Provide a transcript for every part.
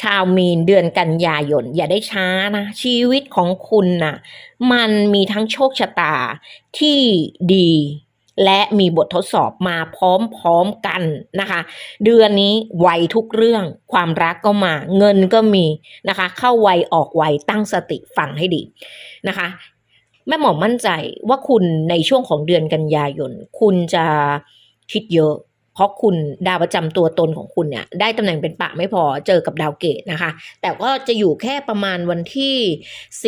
ชาวมีนเดือนกันยายน อย่าได้ช้านะ ชีวิตของคุณน่ะ มันมีทั้งโชคชะตาที่ดี และมีบททดสอบมาพร้อมๆกันนะคะ เดือนนี้ไวทุกเรื่อง ความรักก็มา เงินก็มีนะคะ เข้าไวออกไวตั้งสติฟังให้ดีนะคะ แม่หมอมั่นใจว่าคุณในช่วงของเดือนกันยายน คุณจะคิดเยอะ เพราะคุณดาวประจำตัวตนของคุณเนี่ยได้ตำแหน่งเป็นปะไม่พอเจอกับดาวเกตนะคะ แต่ก็จะอยู่แค่ประมาณวันที่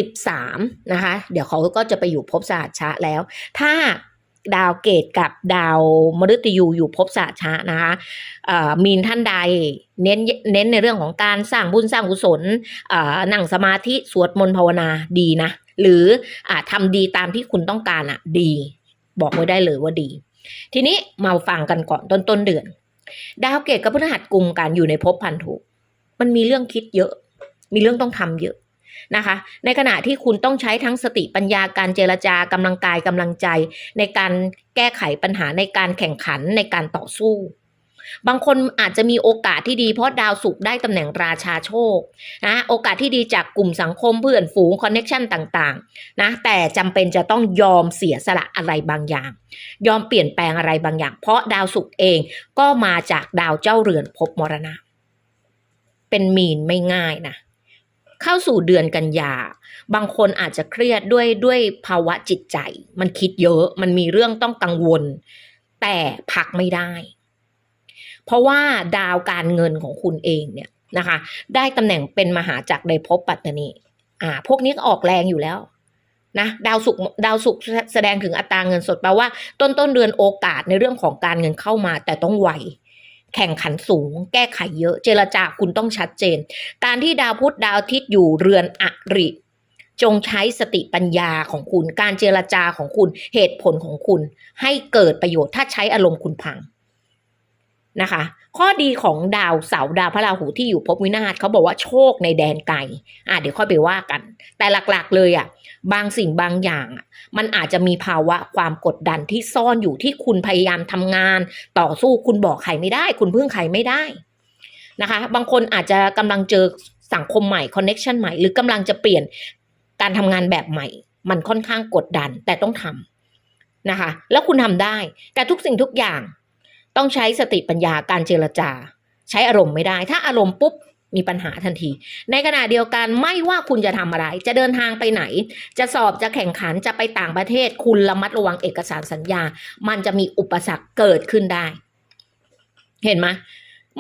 13 นะคะ เดี๋ยวเขาก็จะไปอยู่ภพสหัชชะแล้ว ถ้าดาวเกตกับดาวมฤตยูอยู่ภพสหัชะนะคะมีนท่านใดเน้นเน้นในเรื่องของการสร้างบุญสร้างกุศลนั่งสมาธิสวดมนต์ภาวนาดีนะ หรืออทำดีตามที่คุณต้องการอะดี บอกไว้ได้เลยว่าดี ทีนี้มาฟังกันก่อนต้นต้นเดือน ดาวเกตกับพฤหัสกลุ่มกันอยู่ในภพพันธุมันมีเรื่องคิดเยอะ มีเรื่องต้องทำเยอะนะคะ ในขณะที่คุณต้องใช้ทั้งสติปัญญาการเจรจากำลังกายกำลังใจ ในการแก้ไขปัญหาในการแข่งขันในการต่อสู้ บางคนอาจจะมีโอกาสที่ดีเพราะดาวศุกร์ได้ตำแหน่งราชาโชคนะโอกาสที่ดีจากกลุ่มสังคมเพื่อนฝูงคอนเน็ชันต่างๆนะแต่จำเป็นจะต้องยอมเสียสละอะไรบางอย่าง ยอมเปลี่ยนแปลงอะไรบางอย่าง เพราะดาวศุกร์เองก็มาจากดาวเจ้าเรือนภพมรณะ เป็นมีนไม่ง่ายนะเข้าสู่เดือนกันยา บางคนอาจจะเครียดด้วยด้วยภาวะจิตใจ มันคิดเยอะ มันมีเรื่องต้องกังวล แต่พักไม่ได้ เพราะว่าดาวการเงินของคุณเองเนี่ยนะคะ ได้ตำแหน่งเป็นมหาจักรในภพปัตตนีอ่า พวกนี้ก็ออกแรงอยู่แล้วนะดาวศุกดาวศุกแสดงถึงอัตราเงินสดแปลว่าต้นต้นเดือนโอกาสในเรื่องของการเงินเข้ามาแต่ต้องไวแข่งขันสูง แก้ไขเยอะ เจรจาคุณต้องชัดเจน การที่ดาวพุธดาวอาทิตย์อยู่เรือนอริ จงใช้สติปัญญาของคุณ การเจรจาของคุณเหตุผลของคุณ ให้เกิดประโยชน์ถ้าใช้อารมณ์คุณพัง นะคะ ข้อดีของดาวเสาร์ดาวพระราหูที่อยู่ภพวินาศเขาบอกว่าโชคในแดนไกลอะเดี๋ยวค่อยไปว่ากัน แต่หลักๆเลยอะบางสิ่งบางอย่าง มันอาจจะมีภาวะความกดดันที่ซ่อนอยู่ที่คุณพยายามทำงาน ต่อสู้คุณบอกใครไม่ได้ คุณพึ่งใครไม่ได้นะคะ บางคนอาจจะกำลังเจอสังคมใหม่คอนเน็ชันใหม่ หรือกำลังจะเปลี่ยนการทำงานแบบใหม่ มันค่อนข้างกดดันแต่ต้องทำนะคะ แล้วคุณทำได้ แต่ทุกสิ่งทุกอย่าง ต้องใช้สติปัญญาการเจรจา ใช้อารมณ์ไม่ได้ ถ้าอารมณ์ปุ๊บมีปัญหาทันที ในขณะเดียวกันไม่ว่าคุณจะทำอะไร จะเดินทางไปไหน จะสอบจะแข่งขันจะไปต่างประเทศ คุณระมัดระวังเอกสารสัญญา มันจะมีอุปสรรคเกิดขึ้นได้ เห็นไหม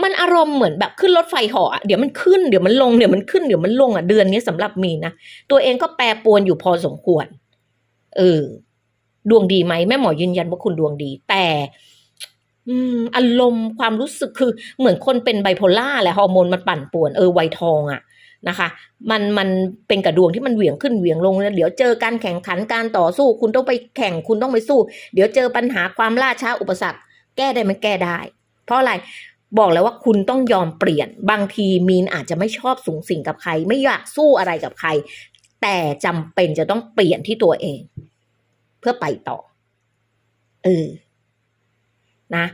มันอารมณ์เหมือนแบบขึ้นรถไฟหาะอเดี๋ยวมันขึ้นเดี๋ยวมันลงเดี๋ยวมันขึ้นเดี๋ยวมันลงอะเดือนนี้สำหรับมีนนะตัวเองก็แปรปรวนอยู่พอสมควรเออดวงดีไหมแม่หมอยืนยันว่าคุณดวงดี แต่ อารมณ์ความรู้สึกคือเหมือนคนเป็นไบโพล่าแหละฮอร์โมนมันปั่นป่วนเออไวทองอะนะคะ มันมันเป็นกระดวงที่มันเหวี่ยงขึ้นเหวี่ยงลงแล้วเดี๋ยวเจอการแข่งขันการต่อสู้ คุณต้องไปแข่งคุณต้องไปสู้ เดี๋ยวเจอปัญหาความล่าช้าอุปสรรค แก้ได้ไหมันแก้ได้ เพราะอะไรบอกแล้วว่าคุณต้องยอมเปลี่ยน บางทีมีนอาจจะไม่ชอบสูงสิงกับใคร ไม่อยากสู้อะไรกับใคร แต่จำเป็นจะต้องเปลี่ยนที่ตัวเอง เพื่อไปต่อเออ นะ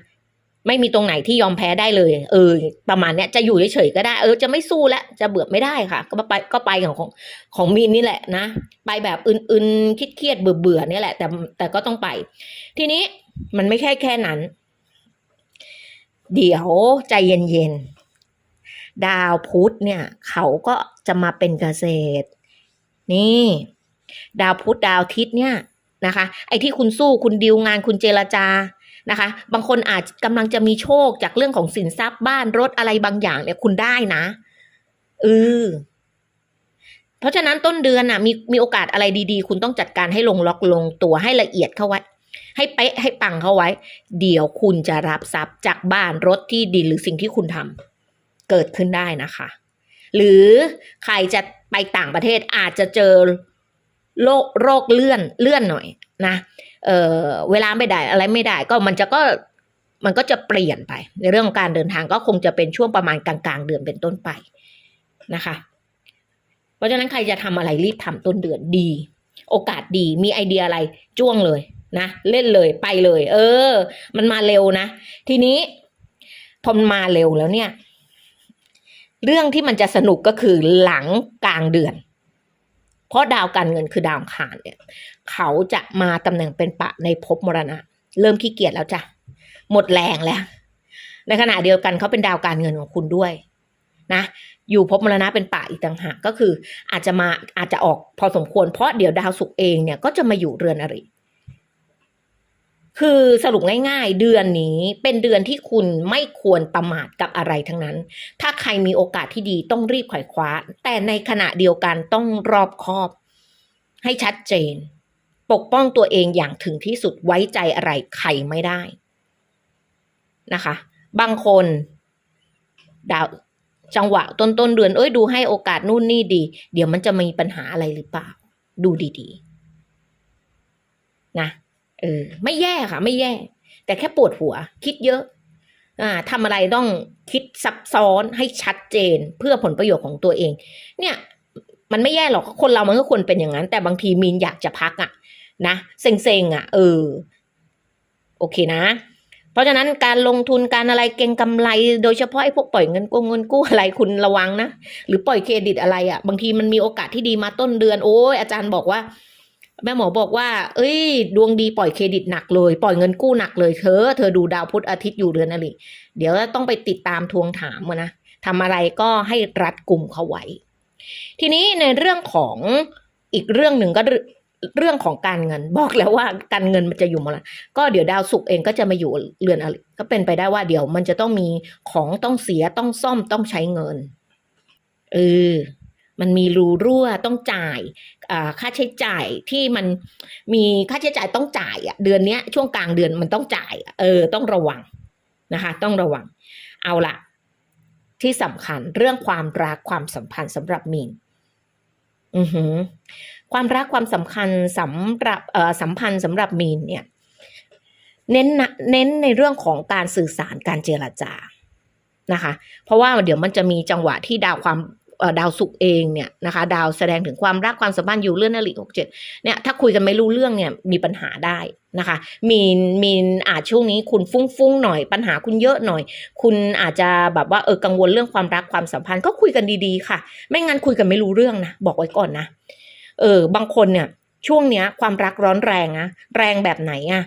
ไม่มีตรงไหนที่ยอมแพ้ได้เลยเออประมาณเนี้ยจะอยู่เฉยๆก็ได้ เออจะไม่สู้แล้วจะเบื่อไม่ได้ค่ะ ก็ไปก็ไปของของของมีนนี่แหละนะ ไปแบบอื่นๆคิดเครียดๆเบื่อๆนี่แหละ แต่แต่ก็ต้องไป ทีนี้มันไม่ใช่แค่นั้น เดี๋ยวใจเย็นๆดาวพุธเนี่ย เขาก็จะมาเป็นเกษตร นี่ ดาวพุธดาวอาทิตย์เนี่ยนะคะ ไอ้ที่คุณสู้คุณดิวงานคุณเจรจา นะคะ บางคนอาจกำลังจะมีโชคจากเรื่องของสินทรัพย์บ้านรถอะไรบางอย่างเนี่ยคุณได้นะเออเพราะฉะนั้นต้นเดือนน่ะมีมีโอกาสอะไรดีๆ คุณต้องจัดการให้ลงล็อกลงตัวให้ละเอียดเข้าไว้ ให้เป๊ะให้ปังเข้าไว้ เดี๋ยวคุณจะรับทรัพย์จากบ้านรถที่ดินหรือสิ่งที่คุณทำเกิดขึ้นได้นะคะ หรือใครจะไปต่างประเทศอาจจะเจอโรคโรคเลื่อนเลื่อนหน่อยนะ เออเวลาไม่ได้อะไรไม่ได้ก็มันจะก็มันก็จะเปลี่ยนไป ในเรื่องของการเดินทางก็คงจะเป็นช่วงประมาณกลางๆ เดือนเป็นต้นไปนะคะ เพราะฉะนั้นใครจะทำอะไรรีบทำต้นเดือนดี โอกาสดีมีไอเดียอะไรจ้วงเลยนะเล่นเลยไปเลย เออ มันมาเร็วนะ ทีนี้พอมมาเร็วแล้วเนี่ย เรื่องที่มันจะสนุกก็คือหลังกลางเดือน เพราะดาวการเงินคือดาวขานเนี่ยเขาจะมาตำแหน่งเป็นปะในภพมรณะ เริ่มขี้เกียจแล้วจ้ะหมดแรงแล้ว ในขณะเดียวกันเขาเป็นดาวการเงินของคุณด้วยนะอยู่ภพมรณะเป็นปะอีกต่างหากก็คืออาจจะมาอาจจะออกพอสมควรเพราะเดี๋ยวดาวสุกเองเนี่ยก็จะมาอยู่เรือนอริ คือสรุปง่ายๆ เดือนนี้เป็นเดือนที่คุณไม่ควรประมาทกับอะไรทั้งนั้น ถ้าใครมีโอกาสที่ดีต้องรีบไขว่คว้า แต่ในขณะเดียวกันต้องรอบคอบ ให้ชัดเจน ปกป้องตัวเองอย่างถึงที่สุดไว้ใจอะไรใครไม่ได้นะคะ บางคนดาวจังหวะต้นต้นๆเดือนเอ้ยดูให้โอกาสนู่นนี่ดี เดี๋ยวมันจะมีปัญหาอะไรหรือเปล่า ดูดีๆ นะ เออ ไม่แย่ค่ะ ไม่แย่ แต่แค่ปวดหัว คิดเยอะ อ่าทำอะไรต้องคิดซับซ้อนให้ชัดเจนเพื่อผลประโยชน์ของตัวเอง เนี่ย มันไม่แย่หรอกคนเรามันก็ควรเป็นอย่างนั้น แต่บางทีมีนอยากจะพักอะนะเซ็งๆอะเออ โอเคนะเพราะฉะนั้นการลงทุนการอะไรเก็งกำไร โดยเฉพาะไอ้พวกปล่อยเงินกู้เงินกู้อะไรคุณระวังนะ หรือปล่อยเครดิตอะไรอะ่ะ บางทีมันมีโอกาสที่ดีมาต้นเดือน โอ้ยอาจารย์บอกว่า แม่หมอบอกว่า เอ้ย ดวงดีปล่อยเครดิตหนักเลย ปล่อยเงินกู้หนักเลยเธอ เธอดูดาวพุธอาทิตย์อยู่เรือนอะไรเดี๋ยวต้องไปติดตามทวงถามอะนะทำอะไรก็ให้รัดกลุ่มเขาไว้ ทีนี้ในเรื่องของอีกเรื่องหนึ่งก็เรื่องเรื่องของการเงินบอกแล้วว่าการเงินมันจะอยู่มาละก็เดี๋ยวดาวศุกร์เองก็จะมาอยู่เรือนอะไรก็เป็นไปได้ว่าเดี๋ยวมันจะต้องมีของต้องเสียต้องซ่อมต้องใช้เงินเออ มันมีรูรั่วต้องจ่ายค่าใช้จ่ายที่มันมีค่าใช้จ่ายต้องจ่ายอะเดือนเนี้ยช่วงกลางเดือนมันต้องจ่ายเออต้องระวังนะคะ ต้องระวัง เอาละที่สำคัญเรื่องความรักความสัมพันธ์สำหรับมีนอือหือ ความรักความสำคัญสำหรับเอ่อสัมพันธ์สำหรับมีนเนี่ย เน้นเน้นในเรื่องของการสื่อสารการเจรจานะคะ เพราะว่าเดี๋ยวมันจะมีจังหวะที่ดาวความ ดาวศุกเองเนี่ยนะคะ ดาวแสดงถึงความรักความสัมพันธ์อยู่เรื่องนริหกเจ็ดเนี่ยถ้าคุยกันไม่รู้เรื่องเนี่ยมีปัญหาได้นะคะ มีนมีนอาจช่วงนี้คุณฟุ้งฟุ้งๆหน่อย ปัญหาคุณเยอะหน่อย คุณอาจจะแบบว่าเออกังวลเรื่องความรักความสัมพันธ์ก็คุยกันดีๆค่ะ ไม่งั้นคุยกันไม่รู้เรื่องนะบอกไว้ก่อนนะเออบางคนเนี่ยช่วงเนี้ยความรักร้อนแรงนะแรงแบบไหนอะ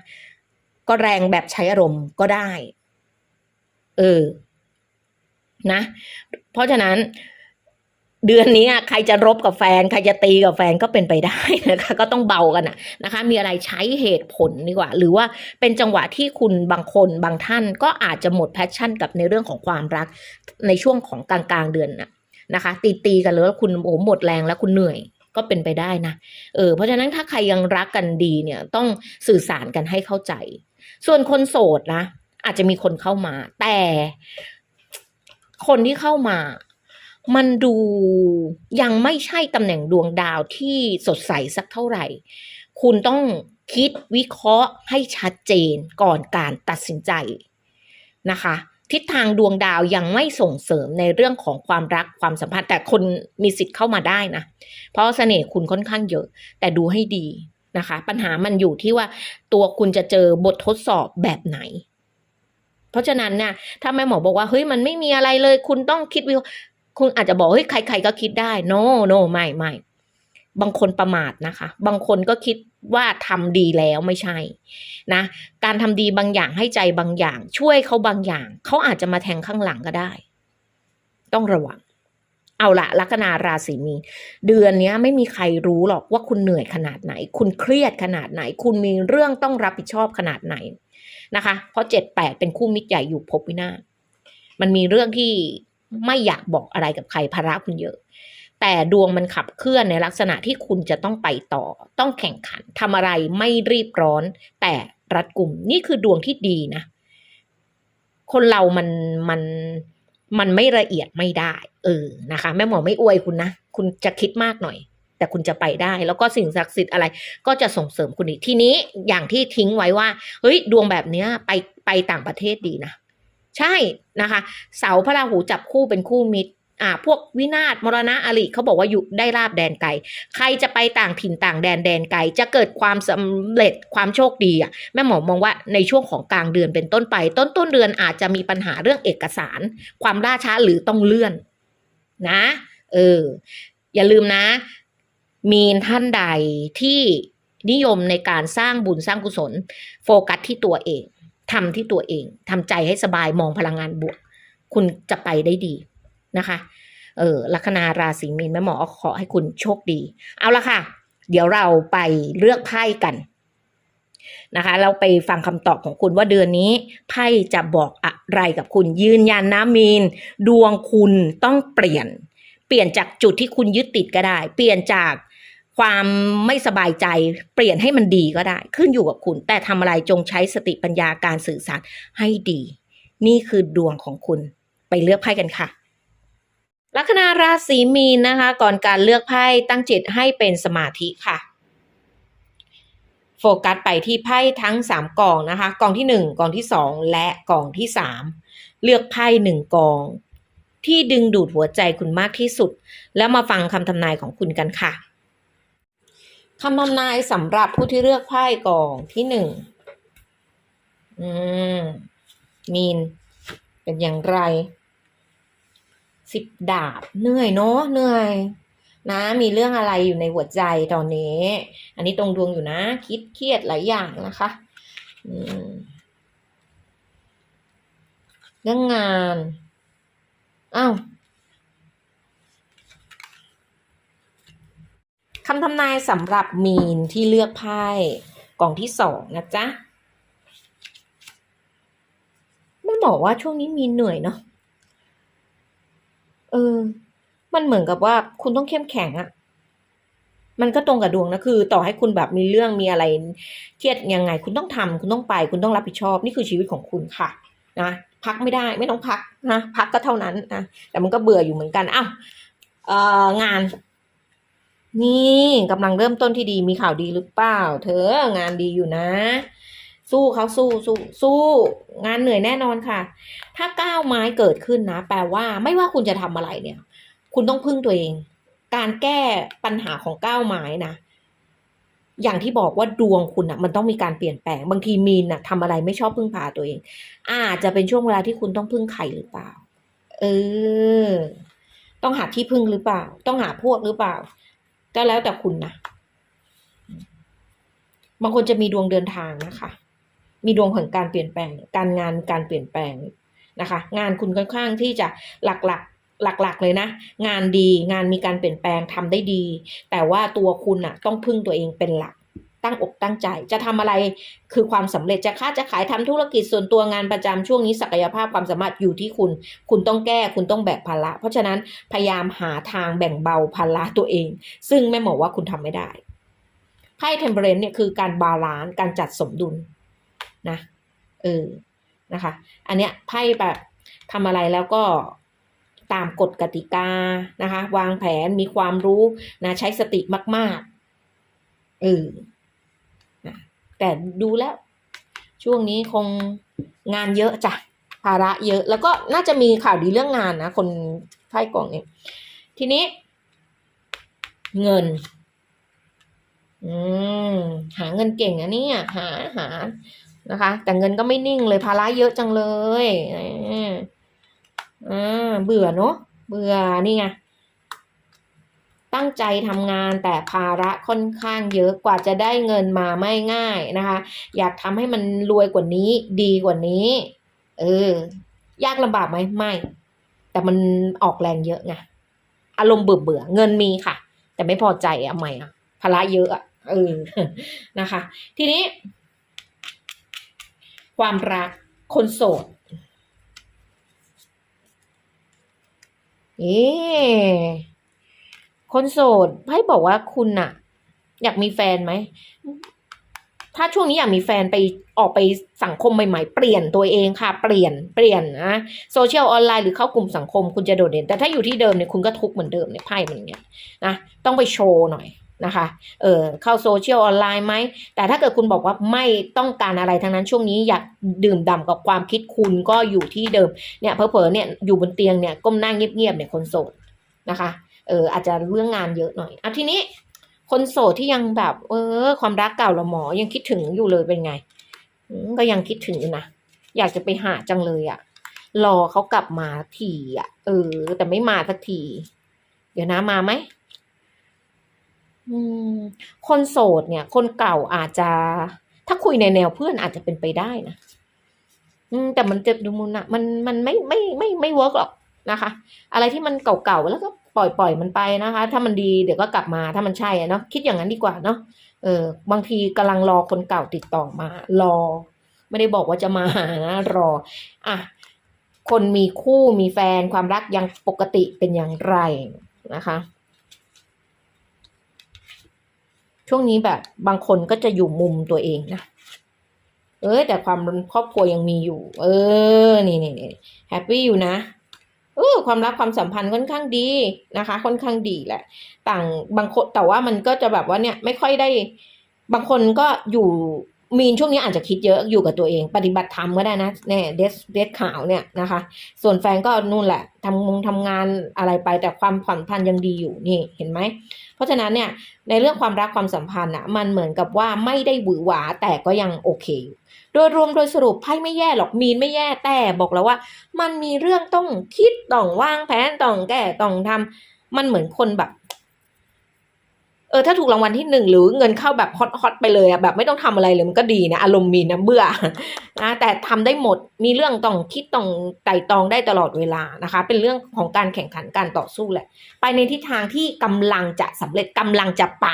ก็แรงแบบใช้อารมณ์ก็ได้ เออ นะ เพราะฉะนั้น เดือนนี้ใครจะรบกับแฟน ใครจะตีกับแฟนก็เป็นไปได้นะคะก็ต้องเบากันนะคะ มีอะไรใช้เหตุผลดีกว่า หรือว่าเป็นจังหวะที่คุณบางคนบางท่านก็อาจจะหมดแพชชั่นกับในเรื่องของความรักในช่วงของกลางกลางๆเดือนนะนะคะ ตีตีๆกันแล้วคุณโอ้หมดแรงแล้วคุณเหนื่อยก็เป็นไปได้นะเออเพราะฉะนั้นถ้าใครยังรักกันดีเนี่ยต้องสื่อสารกันให้เข้าใจ ส่วนคนโสดนะอาจจะมีคนเข้ามา แต่คนที่เข้ามา มันดูยังไม่ใช่ตำแหน่งดวงดาวที่สดใสสักเท่าไหร่ คุณต้องคิดวิเคราะห์ให้ชัดเจนก่อนการตัดสินใจนะคะ ทิศทางดวงดาวยังไม่ส่งเสริมในเรื่องของความรักความสัมพันธ์แต่คนมีสิทธิ์เข้ามาได้นะ เพราะเสน่ห์คุณค่อนข้างเยอะ แต่ดูให้ดีนะคะ ปัญหามันอยู่ที่ว่าตัวคุณจะเจอบททดสอบแบบไหน เพราะฉะนั้นเนี่ยถ้าแม่หมอบอกว่าเฮ้ยมันไม่มีอะไรเลย คุณต้องคิดวิเคราะห์ คุณอาจจะบอกเฮ้ยใคร ๆ ก็คิดได้ no no ไม่ไม่บางคนประมาทนะคะ บางคนก็คิดว่าทำดีแล้วไม่ใช่นะ การทำดีบางอย่างให้ใจบางอย่าง ช่วยเขาบางอย่าง เขาอาจจะมาแทงข้างหลังก็ได้ ต้องระวัง เอาละลัคนาราศีมีนเดือนนี้ไม่มีใครรู้หรอกว่าคุณเหนื่อยขนาดไหน คุณเครียดขนาดไหน คุณมีเรื่องต้องรับผิดชอบขนาดไหนนะคะ เพราะเจ็ดแปดเป็นคู่มิตรใหญ่อยู่ภพวินาศมันมีเรื่องที่ ไม่อยากบอกอะไรกับใครภาระคุณเยอะ แต่ดวงมันขับเคลื่อนในลักษณะที่คุณจะต้องไปต่อ ต้องแข่งขันทำอะไรไม่รีบร้อน แต่รัดกลุ่มนี่คือดวงที่ดีนะ คนเรามันมันมันไม่ละเอียดไม่ได้ เออนะคะ แม่หมอไม่อวยคุณนะ คุณจะคิดมากหน่อย แต่คุณจะไปได้ แล้วก็สิ่งศักดิ์สิทธิ์อะไร ก็จะส่งเสริมคุณอีกทีนี้อย่างที่ทิ้งไว้ว่า เฮ้ย ดวงแบบเนี้ยไปไปต่างประเทศดีนะ ใช่นะคะ เสาพระราหูจับคู่เป็นคู่มิตรอ่าพวกวินาศมรณะอริเขาบอกว่าอยู่ได้ลาบแดนไกล ใครจะไปต่างถิ่นต่างแดนแดนไกล จะเกิดความสำเร็จความโชคดีอะแม่หมอมองว่าในช่วงของกลางเดือนเป็นต้นไป ต้นต้นเดือนอาจจะมีปัญหาเรื่องเอกสาร ความล่าช้าหรือต้องเลื่อน นะ เออ อย่าลืมนะ มีนท่านใดที่นิยมในการสร้างบุญสร้างกุศล โฟกัสที่ตัวเอง ทำที่ตัวเองทำใจให้สบายมองพลังงานบวก คุณจะไปได้ดีนะคะ เออลัคนาราศีมีนแม่หมอขอให้คุณโชคดี เอาละค่ะ เดี๋ยวเราไปเลือกไพ่กันนะคะ เราไปฟังคำตอบของคุณว่าเดือนนี้ไพ่จะบอกอะไรกับคุณยืนยันนะมีน ดวงคุณต้องเปลี่ยน เปลี่ยนจากจุดที่คุณยึดติดก็ได้ เปลี่ยนจาก ความไม่สบายใจเปลี่ยนให้มันดีก็ได้ ขึ้นอยู่กับคุณ แต่ทำอะไรจงใช้สติปัญญาการสื่อสารให้ดี นี่คือดวงของคุณ ไปเลือกไพ่กันค่ะลัคนาราศีมีนนะคะ ก่อนการเลือกไพ่ตั้งจิตให้เป็นสมาธิค่ะ โฟกัสไปที่ไพ่ทั้ง 3กองนะคะกองที่ 1กองที่ 2 และกองที่ 3 เลือกไพ่หนึ่งกอง ที่ดึงดูดหัวใจคุณมากที่สุด แล้วมาฟังคำทำนายของคุณกันค่ะ คำทำนายสำหรับผู้ที่เลือกไพ่กองที่หนึ่งอืมมีน เป็นอย่างไร สิบดาบ เหนื่อยเนาะเหนื่อย นะ มีเรื่องอะไรอยู่ในหัวใจตอนนี้ อันนี้ตรงดวงอยู่นะ คิดเครียดหลายอย่างนะคะ อืมเรื่องงาน อ้าว คำทำนายสำหรับมีนที่เลือกไพ่กล่องที่สองนะจ๊ะไม่บอกว่าช่วงนี้มีนเหนื่อยเนาะเออ มันเหมือนกับว่าคุณต้องเข้มแข็งอะมันก็ตรงกับดวงนะคือ ต่อให้คุณแบบมีเรื่องมีอะไรเครียดยังไง คุณต้องทำคุณต้องไป คุณต้องรับผิดชอบ นี่คือชีวิตของคุณค่ะนะพักไม่ได้ไม่ต้องพักนะพักก็เท่านั้นนะแต่มันก็เบื่ออยู่เหมือนกันอ้าวเอองาน นี่กำลังเริ่มต้นที่ดีมีข่าวดีหรือเปล่า เธองานดีอยู่นะ สู้เขาสู้สู้สู้ งานเหนื่อยแน่นอนค่ะ ถ้าก้าวไม้เกิดขึ้นนะ แปลว่าไม่ว่าคุณจะทำอะไรเนี่ย คุณต้องพึ่งตัวเอง การแก้ปัญหาของก้าวไม้นะอย่างที่บอกว่าดวงคุณอะมันต้องมีการเปลี่ยนแปลง บางทีมีนอะทำอะไรไม่ชอบพึ่งพาตัวเอง อาจจะเป็นช่วงเวลาที่คุณต้องพึ่งใครหรือเปล่า เออ ต้องหาที่พึ่งหรือเปล่า ต้องหาพวกหรือเปล่า ก็แล้วแต่คุณนะบางคนจะมีดวงเดินทางนะคะ มีดวงของการเปลี่ยนแปลง การงานการเปลี่ยนแปลงนะคะ งานคุณค่อนข้างที่จะหลักๆหลักๆเลยนะ งานดีงานมีการเปลี่ยนแปลงทำได้ดี แต่ว่าตัวคุณอะต้องพึ่งตัวเองเป็นหลัก ตั้งอกตั้งใจ จะทำอะไรคือความสำเร็จจะค้าจะขายทำธุรกิจส่วนตัวงานประจำช่วงนี้ศักยภาพความสามารถอยู่ที่คุณ คุณต้องแก้คุณต้องแบกภาระ เพราะฉะนั้นพยายามหาทางแบ่งเบาภาระตัวเอง ซึ่งแม่หมอว่าคุณทำไม่ได้ไพ่เทมเพลนเนี่ยคือการบาลานซ์การจัดสมดุลนะเออนะคะ อันเนี้ยไพ่แบบทำอะไรแล้วก็ตามกฎกติกานะคะ วางแผนมีความรู้นะใช้สติมากๆเออ แต่ดูแล้ว ช่วงนี้คงงานเยอะจ้ะภาระเยอะ แล้วก็น่าจะมีข่าวดีเรื่องงานนะ คนไพ่กล่องเนี่ยทีนี้ เงิน อืมหาเงินเก่งอะเนี่ยหาหานะคะ แต่เงินก็ไม่นิ่งเลยภาระเยอะจังเลยอ่าเบื่อเนาะเบื่อนี่ไง ตั้งใจทำงานแต่ภาระค่อนข้างเยอะกว่าจะได้เงินมาไม่ง่ายนะคะ อยากทำให้มันรวยกว่านี้ดีกว่านี้ เออ ยากลำบากไหมไม่ แต่มันออกแรงเยอะไงอารมณ์เบื่อเบื่อเงินมีค่ะ แต่ไม่พอใจอะใหม่อะภาระเยอะอะเออนะคะ ทีนี้ ความรักคนโสดเอ๊ คนโสดไพ่บอกว่าคุณน่ะอยากมีแฟนไหม ถ้าช่วงนี้อยากมีแฟนไปออกไปสังคมใหม่ๆ เปลี่ยนตัวเองค่ะ เปลี่ยนเปลี่ยนนะโซเชียลออนไลน์หรือเข้ากลุ่มสังคมคุณจะโดดเด่น แต่ถ้าอยู่ที่เดิมเนี่ยคุณก็ทุกเหมือนเดิมเนี่ยไพ่มันอย่างเงี้ยนะต้องไปโชว์หน่อยนะคะ เออเข้าโซเชียลออนไลน์ไหม แต่ถ้าเกิดคุณบอกว่าไม่ต้องการอะไรทั้งนั้นช่วงนี้อยากดื่มด่ำกับความคิดคุณก็อยู่ที่เดิมเนี่ยเพอเพอๆเนี่ยอยู่บนเตียงเนี่ยก้มหน้าเงียบๆเนี่ยคนโสดนะคะ เอออาจจะเรื่องงานเยอะหน่อยอะทีนี้คนโสดที่ยังแบบ เออ ความรักเก่าละหมอยังคิดถึงอยู่เลยเป็นไงก็ยังคิดถึงอยู่นะอยากจะไปหาจังเลยอะ่ะ รอเขากลับมาทีอะ เออ แต่ไม่มาสักที เดี๋ยวนะมาไหมอืมคนโสดเนี่ย คนเก่าอาจจะ ถ้าคุยในแนวเพื่อนอาจจะเป็นไปได้นะอืมแต่มันจะดูมุนอะมันมันไม่ไม่ไม่ไม่เวิร์กหรอกนะคะ อะไรที่มันเก่าๆแล้วก็ ล่อยปล่อยมันไปนะคะ ถ้ามันดีเดี๋ยวก็กลับมาถ้ามันใช่เนาะคิดอย่างนั้นดีกว่าเนาะเออบางทีกำลังรอคนเก่าติดต่อมา รอ ไม่ได้บอกว่าจะมาหานะรออะคนมีคู่มีแฟนความรักยังปกติเป็นอย่างไรนะคะ ช่วงนี้แบบบางคนก็จะอยู่มุมตัวเองนะเอ้ยแต่ความครอบครัวยังมีอยู่ เออ นี่นี่นี่แฮปปี้อยู่นะ เออความรักความสัมพันธ์ค่อนข้างดีนะคะ ค่อนข้างดีแหละ ต่างบางคนแต่ว่ามันก็จะแบบว่าเนี่ยไม่ค่อยได้ บางคนก็อยู่ มีนช่วงนี้อาจจะคิดเยอะอยู่กับตัวเอง ปฏิบัติธรรมก็ได้นะเนี่ยเดสเดสขาวเนี่ยนะคะ ส่วนแฟนก็นู่นแหละทำงงทำงานอะไรไปแต่ความผ่อนพันยังดีอยู่นี่เห็นไหม เพราะฉะนั้นเนี่ยในเรื่องความรักความสัมพันธ์อะมันเหมือนกับว่าไม่ได้หวือหวาแต่ก็ยังโอเคอยู่โดยรวมโดยสรุปไพ่ไม่แย่หรอกมีนไม่แย่แต่บอกแล้วว่า มันมีเรื่องต้องคิดต้องวางแผนต้องแก้ต้องทำมันเหมือนคนแบบ เออถ้าถูกรางวัลที่หนึ่งหรือเงินเข้าแบบฮอตฮอตไปเลยอะแบบไม่ต้องทำอะไรเลยมันก็ดีนะอารมณ์มีนะเบื่อนะแต่ทำได้หมดมีเรื่องต้องคิดต้องไต่ตองได้ตลอดเวลานะคะ เป็นเรื่องของการแข่งขันการต่อสู้แหละ ไปในทิศทางที่กำลังจะสำเร็จกำลังจะไป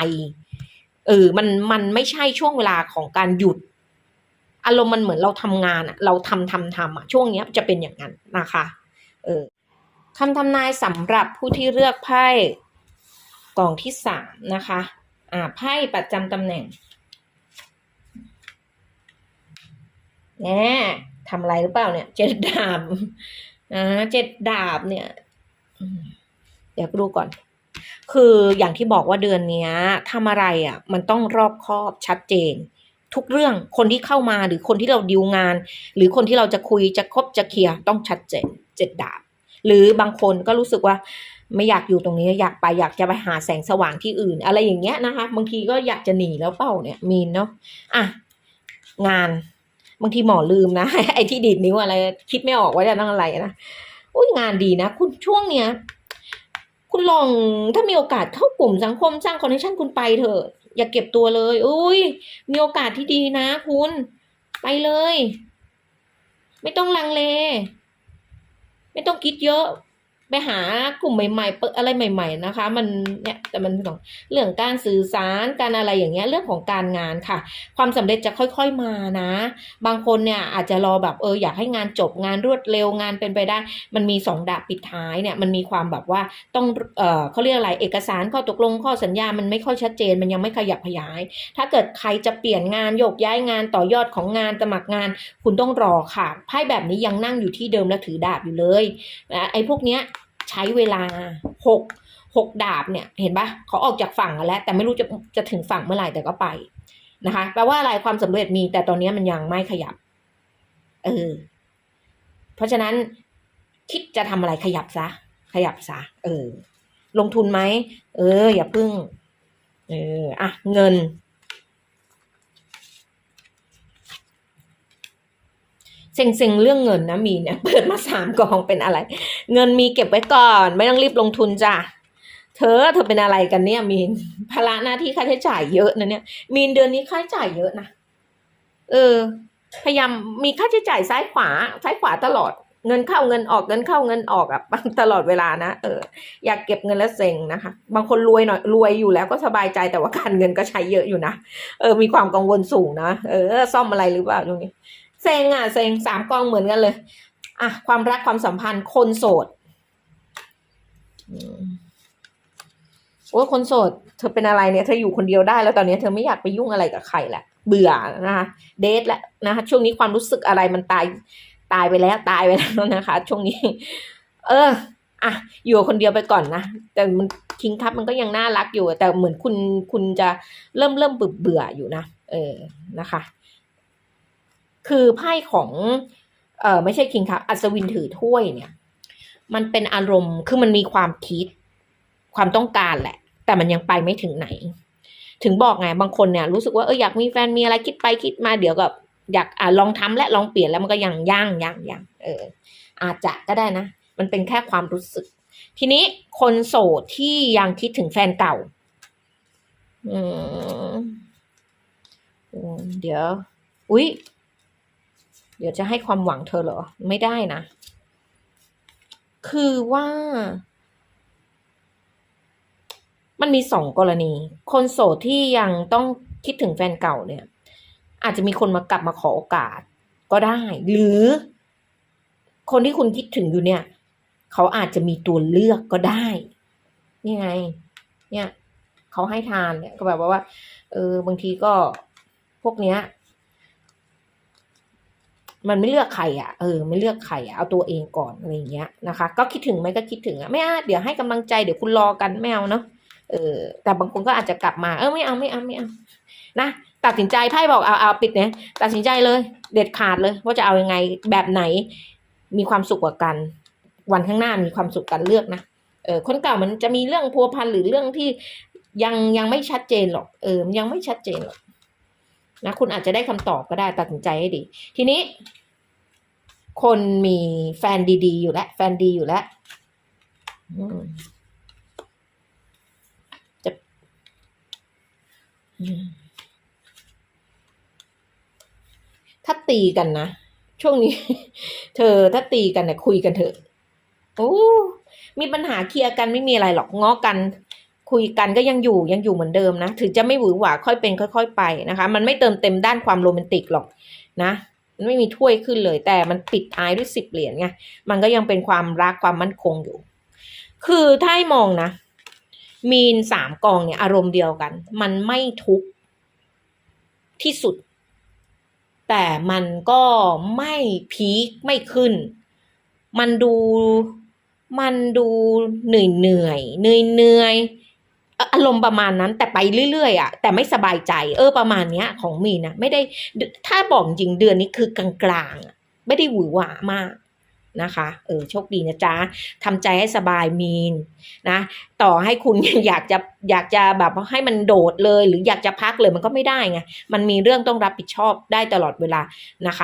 เออมันมันไม่ใช่ช่วงเวลาของการหยุด อารมณ์มันเหมือนเราทำงานอะเราทำทำทำอะช่วงเนี้ยจะเป็นอย่างนั้นนะคะ เออคำทำนายสำหรับผู้ที่เลือกไพ่ กล่องที่สามนะคะอ่าไพ่ประจำตำแหน่งแน่ทำอะไรหรือเปล่าเนี่ย เจ็ดดาบอ่าเจ็ดดาบเนี่ยเดี๋ยวดูก่อน คืออย่างที่บอกว่าเดือนนี้ทำอะไรอะ มันต้องรอบคอบชัดเจน ทุกเรื่องคนที่เข้ามาหรือคนที่เราดิวงาน หรือคนที่เราจะคุยจะคบจะเคลียร์ต้องชัดเจนเจ็ดดาบ หรือบางคนก็รู้สึกว่า ไม่อยากอยู่ตรงนี้อยากไปอยากจะไปหาแสงสว่างที่อื่น อะไรอย่างเงี้ยนะคะ บางทีก็อยากจะหนีแล้วเป่าเนี่ยมีนเนาะอะงานบางทีหมอลืมนะไอ้ที่ดีดนิ้วอะไร คิดไม่ออกว่าจะต้องอะไรนะอุ้ยงานดีนะ คุณช่วงเนี้ยคุณลองถ้ามีโอกาสเข้ากลุ่มสังคมสร้างคอนเนคชั่นคุณไปเถอะ อย่าเก็บตัวเลยอุ้ยมีโอกาสที่ดีนะคุณไปเลย ไม่ต้องลังเล ไม่ต้องคิดเยอะ ไปหากลุ่มใหม่ๆเปิดอะไรใหม่ ๆนะคะ มันเนี่ยแต่มันของเรื่องการสื่อสารการอะไรอย่างเงี้ยเรื่องของการงานค่ะ ความสำเร็จจะค่อยๆมานะ บางคนเนี่ยอาจจะรอแบบเอออยากให้งานจบงานรวดเร็วงานเป็นไปได้ มันมีสองดาบปิดท้ายเนี่ยมันมีความแบบว่าต้องเออเขาเรียกอะไรเอกสารข้อตกลงข้อสัญญามันไม่ค่อยชัดเจน มันยังไม่ขยับขยาย ถ้าเกิดใครจะเปลี่ยนงานโยกย้ายงานต่อยอดของงานสมัครงาน คุณต้องรอค่ะไพ่แบบนี้ยังนั่งอยู่ที่เดิมและถือดาบอยู่เลยนะไอ้พวกเนี้ย ใช้เวลาหกหกดาบเนี่ยเห็นปะเขาออกจากฝั่งกันแล้ว แต่ไม่รู้จะจะถึงฝั่งเมื่อไหร่แต่ก็ไปนะคะแปลว่าอะไรความสำเร็จมีแต่ตอนนี้มันยังไม่ขยับ เออ เพราะฉะนั้นคิดจะทำอะไรขยับซะ ขยับซะ เออ ลงทุนไหม เออ อย่าพึ่ง เออ อะ เงิน เซ็งๆเรื่องเงินนะมีเนี่ยเปิดมาสามกองเป็นอะไร เงินมีเก็บไว้ก่อน ไม่ต้องรีบลงทุนจ้ะเธอเธอเป็นอะไรกันเนี่ยมีนภาระหน้าที่ค่าใช้จ่ายเยอะนะเนี่ย มีนเดือนนี้ค่าใช้จ่ายเยอะนะเออ พยายามมีค่าใช้จ่ายซ้ายขวาซ้ายขวาตลอดเงินเข้าเงินออกเงินเข้าเงินออกอะตลอดเวลานะเอออยากเก็บเงินแล้วเซ็งนะคะ บางคนรวยหน่อยรวยอยู่แล้วก็สบายใจแต่ว่าการเงินก็ใช้เยอะอยู่นะเออมีความกังวลสูงนะเออซ่อมอะไรหรือเปล่าตรงนี้ เซ็งอะเซ็งสามกองเหมือนกันเลย อะ ความรักความสัมพันธ์คนโสดโอ้คนโสด เธอเป็นอะไรเนี่ยเธออยู่คนเดียวได้แล้วตอนนี้เธอไม่อยากไปยุ่งอะไรกับใครแหละ เบื่อนะคะเดทแล้วนะคะช่วงนี้ความรู้สึกอะไรมันตายตายไปแล้วตายไปแล้วนะคะ ช่วงนี้ เออ อะ อยู่คนเดียวไปก่อนนะแต่มันคิงคัพมันก็ยังน่ารักอยู่ แต่เหมือนคุณคุณจะเริ่มเริ่มเบื่อเบื่ออยู่นะเออนะคะ คือไพ่ของเออไม่ใช่คิงคัพอัศวินถือถ้วยเนี่ย มันเป็นอารมณ์คือมันมีความคิด ความต้องการแหละ แต่มันยังไปไม่ถึงไหน ถึงบอกไงบางคนเนี่ยรู้สึกว่าเอออยากมีแฟนมีอะไรคิดไปคิดมาเดี๋ยวกับอยากอ่าลองทำและลองเปลี่ยนแล้วมันก็ยังย่างย่างย่างเออ อาจจะก็ได้นะ มันเป็นแค่ความรู้สึก ทีนี้คนโสดที่ยังคิดถึงแฟนเก่า อือืมเดี๋ยว อุ๊ย เดี๋ยวจะให้ความหวังเธอเหรอ ไม่ได้นะ คือว่า มันมีสองกรณี คนโสดที่ยังต้องคิดถึงแฟนเก่าเนี่ย อาจจะมีคนมากลับมาขอโอกาสก็ได้ หรือ คนที่คุณคิดถึงอยู่เนี่ย เขาอาจจะมีตัวเลือกก็ได้นี่ไง เนี่ย เขาให้ทานเนี่ยก็แบบว่า เออบางทีก็พวกเนี้ย มันไม่เลือกใครอะเออไม่เลือกใครอะเอาตัวเองก่อนอะไรเงี้ยนะคะ ก็คิดถึงไหมก็คิดถึงอะไม่เอาเดี๋ยวให้กำลังใจเดี๋ยวคุณรอกันไม่เอาเนาะเออแต่บางคนก็อาจจะกลับมาเออไม่เอาไม่เอาไม่เอานะตัดสินใจไพ่บอกเอาเอาปิดเนี่ยตัดสินใจเลย เด็ดขาดเลย ว่าจะเอายังไงแบบไหน มีความสุขกว่ากัน วันข้างหน้ามีความสุขกันเลือกนะเออคนเก่ามันจะมีเรื่องพัวพันหรือเรื่องที่ยังยังไม่ชัดเจนหรอกเออมันยังไม่ชัดเจนหรอก นะคุณอาจจะได้คำตอบก็ได้ตัดสินใจให้ดี ทีนี้ คนมีแฟนดีๆ อยู่แล้วแฟนดีอยู่แล้วจะถ้าตีกันนะ ช่วงนี้ เธอถ้าตีกันเนี่ยคุยกันเถอะโอ้มีปัญหาเคลียร์กันไม่มีอะไรหรอกง้อกัน คุยกันก็ยังอยู่ยังอยู่เหมือนเดิมนะ ถึงจะไม่หวือหวาค่อยเป็นค่อย ๆ ไปนะคะ มันไม่เติมเต็มด้านความโรแมนติกหรอกนะมันไม่มีถ้วยขึ้นเลย แต่มันปิดท้ายด้วยสิบเหรียญไงมันก็ยังเป็นความรักความมั่นคงอยู่ คือถ้าให้มองนะ มีนสามกองเนี่ย อารมณ์เดียวกัน มันไม่ทุกข์ที่สุด แต่มันก็ไม่พีคไม่ขึ้น มันดูมันดูเหนื่อยเหนื่อยเหนื่อยเหนื่อย อารมณ์ประมาณนั้นแต่ไปเรื่อยๆอะแต่ไม่สบายใจ เออประมาณเนี้ย ของมีนะไม่ได้ถ้าบอกจริงเดือนนี้คือกลางๆไม่ได้หวือหวามากนะคะเออโชคดีนะจ๊ะทำใจให้สบายมีนนะต่อให้คุณอยากจะอยากจะแบบให้มันโดดเลย หรืออยากจะพักเลยมันก็ไม่ได้ไงมันมีเรื่องต้องรับผิดชอบได้ตลอดเวลานะคะ